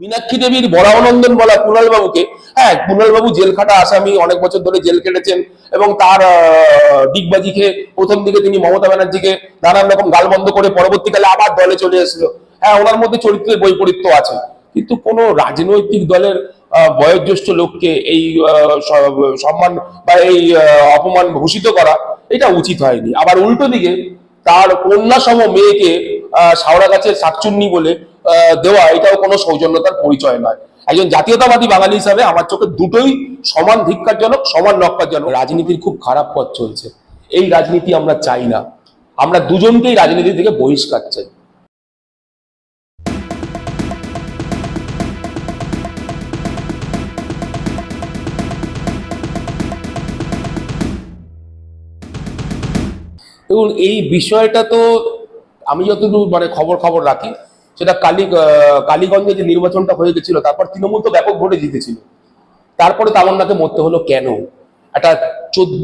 মীনাক্ষী দেবীর বরানন্দন বলা কুণাল বাবুকে হ্যাঁ কুণাল বাবু জেল খাটা আসামি অনেক বছর ধরে জেল কেটেছেন এবং তার ডিগবাজি খেয়ে প্রথম দিকে তিনি মমতা ব্যানার্জিকে নানান রকম গালবন্ধ করে পরবর্তীকালে আবার দলে চলে এসেছিল। হ্যাঁ ওনার মধ্যে চরিত্রের বৈপরীত্য আছে। কিন্তু কোনো রাজনৈতিক দলের বয়োজ্যেষ্ঠ লোককে এই সম্মান বা এই অপমান ভূষিত করা এটা উচিত হয়নি। আবার উল্টো দিকে তার কন্যা সম মেয়েকে আহ, শাওড়া গাছের শাকচুন্নি বলে দেওয়া, এটাও কোনো সৌজন্যতার পরিচয় নয়। একজন জাতীয়তাবাদী বাঙালি হিসাবে আমার চোখে দুটোই সমান ধিক্কারজনক, সমান নক্কারজনক। রাজনীতির খুব খারাপ পথ চলছে। এই রাজনীতি আমরা চাই না। আমরা দুজনকেই রাজনীতি থেকে বহিষ্কার চাই। দেখুন, এই বিষয়টা তো আমি যতদূর মানে খবর খবর রাখি সেটা কালী কালীগঞ্জে যে নির্বাচনটা হয়ে গেছিল, তারপর তৃণমূল তো ব্যাপক ভোটে জিতেছিল। তারপরে তামান্নাকে মরতে হলো কেন? একটা চোদ্দ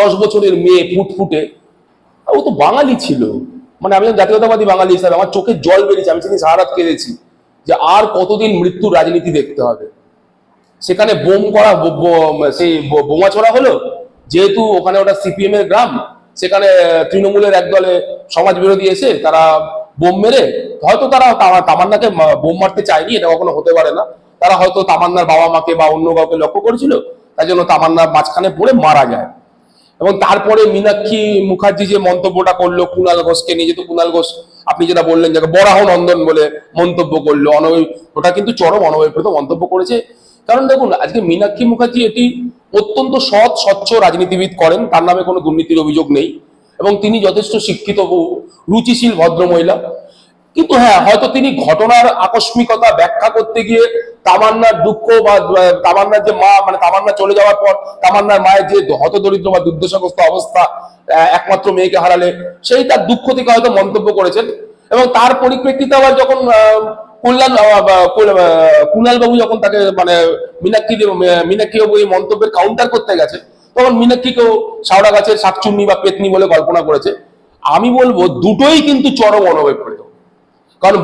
দশ বছরের মেয়ে ফুটফুটে ও তো বাঙালি ছিল। মানে আমি জাতীয়তাবাদী বাঙালি হিসাবে, আমার চোখে জল বেরিয়েছে, আমি সেদিন সারা রাত কেঁদেছি যে আর কতদিন মৃত্যুর রাজনীতি দেখতে হবে। সেখানে বোম করা সেই বোমা ছোড়া হলো। যেহেতু ওখানে ওটা সিপিএম এর গ্রাম, সেখানে তৃণমূলের একদলে সমাজ বিরোধী এসে তারা বোম মেরে হয়তো তারা তামান্নাকে বোম মারতে চায়নি, এটা কখনো হতে পারে না। তারা হয়তো তামান্নার বাবা মাকে বা অন্য কাউকে লক্ষ্য করেছিল, তাই জন্য তামান্নার মাঝখানে পড়ে মারা যায়। এবং তারপরে মীনাক্ষী মুখার্জি যে মন্তব্যটা করল কুণাল ঘোষকে নিয়ে, যেহেতু কুণাল ঘোষ, আপনি যেটা বললেন, যাকে বরাহ নন্দন বলে মন্তব্য করল অনবী ওটা কিন্তু চরম অনবীপ্রত মন্তব্য করেছে। কারণ দেখুন, আজকে মীনাক্ষী মুখার্জি এটি অত্যন্ত সৎ, স্বচ্ছ রাজনীতিবিদ করেন, তার নামে কোনো দুর্নীতির অভিযোগ নেই। এবং তিনি যথেষ্ট শিক্ষিত রুচিশীল ভদ্রমহিলা। কিন্তু হ্যাঁ হয়তো তিনি ঘটনার আকস্মিকতা ব্যাখ্যা করতে গিয়ে তামান্নার দুঃখ বা তামান্নার যে মা মানে তামান্না চলে যাওয়ার পর তামান্নার মায়ের যে হতদরিদ্র বা দুর্দশাগ্রস্ত অবস্থা একমাত্র মেয়েকে হারালে সেই তার দুঃখ থেকে হয়তো মন্তব্য করেছেন। এবং তার পরিপ্রেক্ষিতে আবার যখন কল্যাণ আহ, বা কুণাল বাবু যখন তাকে মানে মীনাক্ষী মীনাক্ষী বাবু এই মন্তব্যের কাউন্টার করতে গেছে তখন মীনাক্ষীকেও শাওড়া গাছের শাকচুন্নি বা পেতনি বলে কল্পনা করেছে। আমি বলব দুটোই কিন্তু চরম অনবীপ্রেত কারণ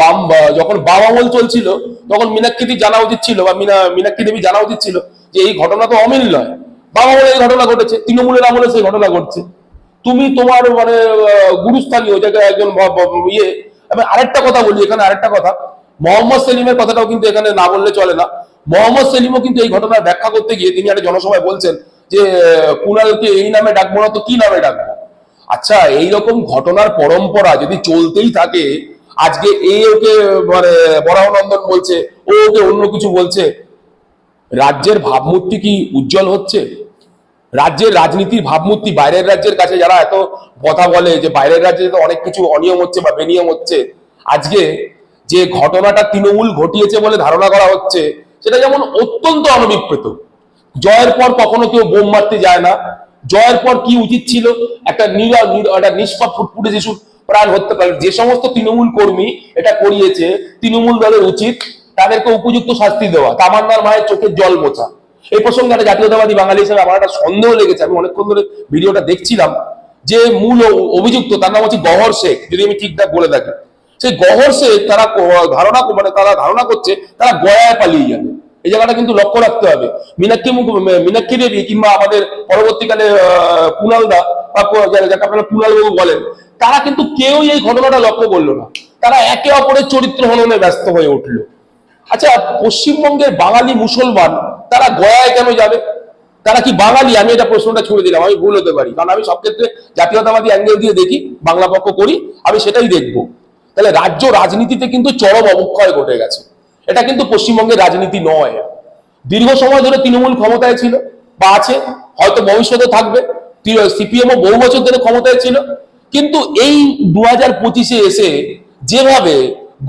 বাম যখন বাম আমল চলছিল, তখন মীনাক্ষী জানা উচিত ছিল বা মিনা, মীনাক্ষী দেবী জানা উচিত ছিল যে এই ঘটনা তো অমিল নয়। বাম আমলে এই ঘটনা ঘটেছে, তৃণমূলের আমলে সেই ঘটনা ঘটছে। তুমি তোমার মানে গুরুস্থানীয় জায়গায় একজন ইয়ে আমি আরেকটা কথা বলি, এখানে আরেকটা কথা। মোহাম্মদ সেলিমের কথাটাও কিন্তু এখানে না বললে চলে না। মোহাম্মদ সেলিমও কিন্তু এই ঘটনার ব্যাখ্যা করতে গিয়ে তিনি একটা জনসভায় বলছেন যে, কুণালকে এই নামে ডাকবো না তো কি নামে ডাকবো? আচ্ছা এইরকম ঘটনার পরম্পরা যদি চলতেই থাকে, আজকে এই ওকে মানে বরাহনন্দন বলছে, ও ওকে অন্য কিছু বলছে, রাজ্যের ভাবমূর্তি কি উজ্জ্বল হচ্ছে? রাজ্যের রাজনীতির ভাবমূর্তি বাইরের রাজ্যের কাছে যারা এত কথা বলে যে বাইরের রাজ্যে তো অনেক কিছু অনিয়ম হচ্ছে বা বেনিয়ম হচ্ছে, আজকে যে ঘটনাটা তৃণমূল ঘটিয়েছে বলে ধারণা করা হচ্ছে, সেটা যেমন অত্যন্ত অনভিপ্রেত। জয়ের পর কখনো কেউ বোম মারতে যায় না। জয়ের পর কি উচিত ছিল? একটা একটা নিষ্পাপ ফুটফুটে প্রাণ হত্যা করে। যে সমস্ত তৃণমূল কর্মী এটা করিয়েছে, তৃণমূল দলের উচিত তাদেরকে উপযুক্ত শাস্তি দেওয়া, তামান্নার মায়ের চোখের জল মোছা। এই প্রসঙ্গে একটা জাতীয়তাবাদী বাঙালি হিসেবে আমার একটা সন্দেহ লেগেছে। আমি অনেকক্ষণ ধরে ভিডিওটা দেখছিলাম যে মূল অভিযুক্ত, তার নাম হচ্ছে গহর শেখ, যদি আমি ঠিকঠাক বলে থাকি। সেই গহর শেখ তারা ধারণা মানে তারা ধারণা করছে, তারা গয়ায় পালিয়ে যাবে। এই জায়গাটা কিন্তু লক্ষ্য রাখতে হবে। মীনাক্ষী মীনাক্ষী দেবী কিংবা আমাদের পরবর্তীকালে আহ, দা বা যাকে আপনারা কুণাল বাবু বলেন তারা কিন্তু কেউই এই ঘটনাটা লক্ষ্য করল না। তারা একে অপরের চরিত্র হননে ব্যস্ত হয়ে উঠল। আচ্ছা পশ্চিমবঙ্গের বাঙালি মুসলমান তারা গয়ায় কেন যাবে? তারা কি বাঙালি? আমি এটা প্রশ্নটা ছুড়ে দিলাম আমি ভুল হতে পারি। কারণ আমি সব ক্ষেত্রে জাতীয়তাবাদী অ্যাঙ্গেল দিয়ে দেখি বাংলা পক্ষ করি আমি সেটাই দেখব। তাহলে রাজ্য রাজনীতিতে কিন্তু চরম অবক্ষয় ঘটে গেছে। এটা কিন্তু পশ্চিমবঙ্গের রাজনীতি নয়। দীর্ঘ সময় ধরে তৃণমূল ক্ষমতায় ছিল বা আছে, হয়তো ভবিষ্যতে থাকবে। সিপিএমও বহু বছর ধরে ক্ষমতায় ছিল। কিন্তু এই দু হাজার পঁচিশে এসে যেভাবে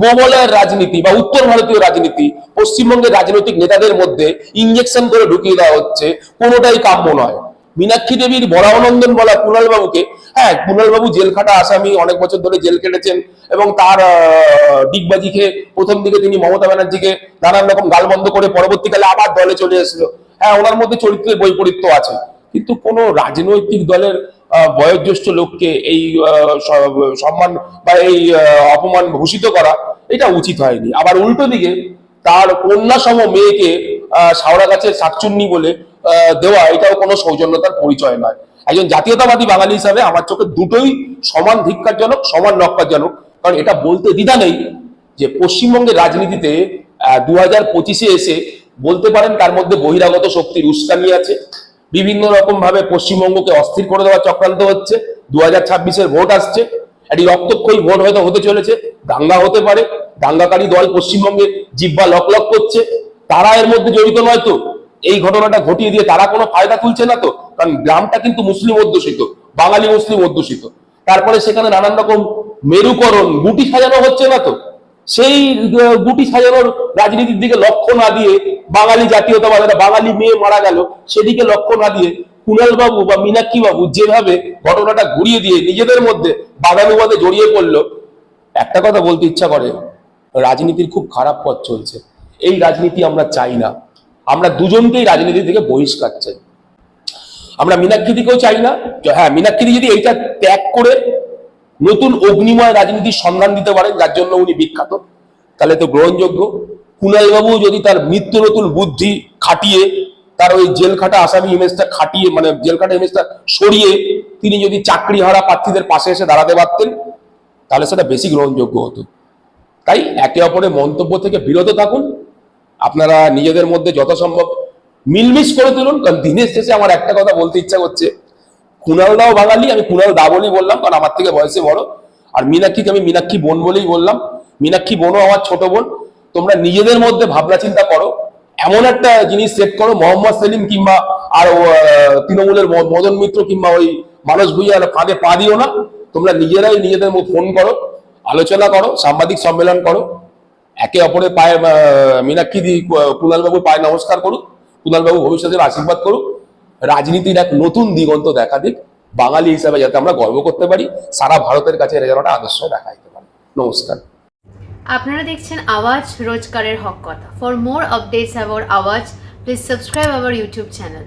গোবলের রাজনীতি বা উত্তর ভারতীয় রাজনীতি, পশ্চিমবঙ্গের রাজনৈতিক নেতাদের মধ্যে ইঞ্জেকশন করে ঢুকিয়ে দেওয়া হচ্ছে, কোনোটাই কাম্য নয়। মীনাক্ষী দেবীর বরাহনন্দন বলা কুণাল বাবুকে হ্যাঁ কুণাল বাবু জেল খাটা আসামি, অনেক বছর ধরে জেল কেটেছেন এবং তার ডিগবাজি খেয়ে প্রথম দিকে তিনি মমতা ব্যানার্জিকে নানান রকম গালবন্ধ করে পরবর্তীকালে আবার দলে চলে এসেছিল। হ্যাঁ ওনার মধ্যে চরিত্রের বৈপরীত্য আছে। কিন্তু কোনো রাজনৈতিক দলের বয়োজ্যেষ্ঠ লোককে এই সম্মান বা এই অপমান ভূষিত করা, এটা উচিত হয়নি। আবার উল্টো দিকে তার কন্যাসম মেয়েকে শাওড়া গাছের শাকচুন্নি বলে দেওয়া, এটাও কোনো সৌজন্যতার পরিচয় নয়। একজন জাতীয়তাবাদী বাঙালি হিসাবে আমার চোখে দুটোই সমান ধিক্কারজনক, সমান নক্কারজনক, কারণ এটা বলতে দ্বিধা নেই যে পশ্চিমবঙ্গের রাজনীতিতে দু হাজার পঁচিশে এসে বলতে পারেন তার মধ্যে বহিরাগত শক্তির উস্কানি আছে। বিভিন্ন রকম ভাবে পশ্চিমবঙ্গকে অস্থির করে দেওয়ার চক্রান্ত হচ্ছে। দু হাজার ছাব্বিশের ভোট আসছে। একটি রক্তক্ষয়ী ভোট হয়তো হতে চলেছে। দাঙ্গা হতে পারে। দাঙ্গাকারী দল পশ্চিমবঙ্গে জিব্বা লক লক করছে। তারা এর মধ্যে জড়িত নয় তো? এই ঘটনাটা ঘটিয়ে দিয়ে তারা কোনো ফায়দা তুলছে না তো? কারণ গ্রামটা কিন্তু মুসলিম অধ্যুষিত, বাঙালি মুসলিম অধ্যুষিত। তারপরে সেখানে নানান রকম মেরুকরণ, গুটি সাজানো হচ্ছে না তো? সেই গুটি সাজানোর রাজনীতির দিকে লক্ষ্য না দিয়ে বাঙালি জাতীয়তাবাদীরা বাঙালি মেয়ে মারা গেল, সেদিকে লক্ষ্য না দিয়ে কুণাল বাবু বা মীনাক্ষী বাবু যেভাবে ঘটনাটা ঘুরিয়ে দিয়ে নিজেদের মধ্যে বাদানুবাদে জড়িয়ে পড়ল, একটা কথা বলতে ইচ্ছা করে, রাজনীতির খুব খারাপ পথ চলছে। এই রাজনীতি আমরা চাই না। আমরা দুজনকেই রাজনীতি থেকে বহিষ্কার চাই। আমরা মীনাক্ষী দিকেও চাই না। হ্যাঁ মীনাক্ষী যদি এইটা ত্যাগ করে নতুন অগ্নিময় রাজনীতির সন্ধান দিতে পারেন, যার জন্য উনি বিখ্যাত, তাহলে তো গ্রহণযোগ্য। কুণালবাবু যদি তার নিত্য নতুন বুদ্ধি খাটিয়ে, তার ওই জেল খাটা আসামি ইমেজটা খাটিয়ে মানে জেল খাটা ইমেজটা সরিয়ে তিনি যদি চাকরি হারা প্রার্থীদের পাশে এসে দাঁড়াতে পারতেন, তাহলে সেটা বেশি গ্রহণযোগ্য হতো। তাই একে অপরের মন্তব্য থেকে বিরত থাকুন। আপনারা নিজেদের মধ্যে যথাসম্ভব মিলমিশ করে তুলুন, কারণ দিনের শেষে আমার একটা কথা বলতে ইচ্ছা করছে। কুণাল দাও বাঙালি, আমি কুণাল দা বলেই বললাম, কারণ আমার থেকে বয়সে বড়। আর মীনাক্ষীকে আমি মীনাক্ষী বোন বলেই বললাম। মীনাক্ষী বোনও আমার ছোট বোন। তোমরা নিজেদের মধ্যে ভাবনা চিন্তা করো। এমন একটা জিনিস সেট করো, মোহাম্মদ সেলিম কিংবা আর তৃণমূলের মদন মিত্র কিংবা ওই মানস ভুইয়ার ফাঁদে পা দিও না। তোমরা নিজেরাই নিজেদের মধ্যে ফোন করো, আলোচনা করো, সাংবাদিক সম্মেলন করো। একে অপরের পায়ে মীনাক্ষী দি কুণাল বাবুর পায়ে নমস্কার করুক কুণাল বাবু ভবিষ্যতের আশীর্বাদ করুক। রাজনীতির এক নতুন দিগন্ত দেখা দিক, বাঙালি হিসাবে যাতে আমরা গর্ব করতে পারি, সারা ভারতের কাছে এটা যেন একটা আদর্শ দেখা দিতে পারে। নমস্কার। আপনারা দেখছেন আওয়াজ রোজকারের হক কথা। For more updates about Awaaz please subscribe our YouTube channel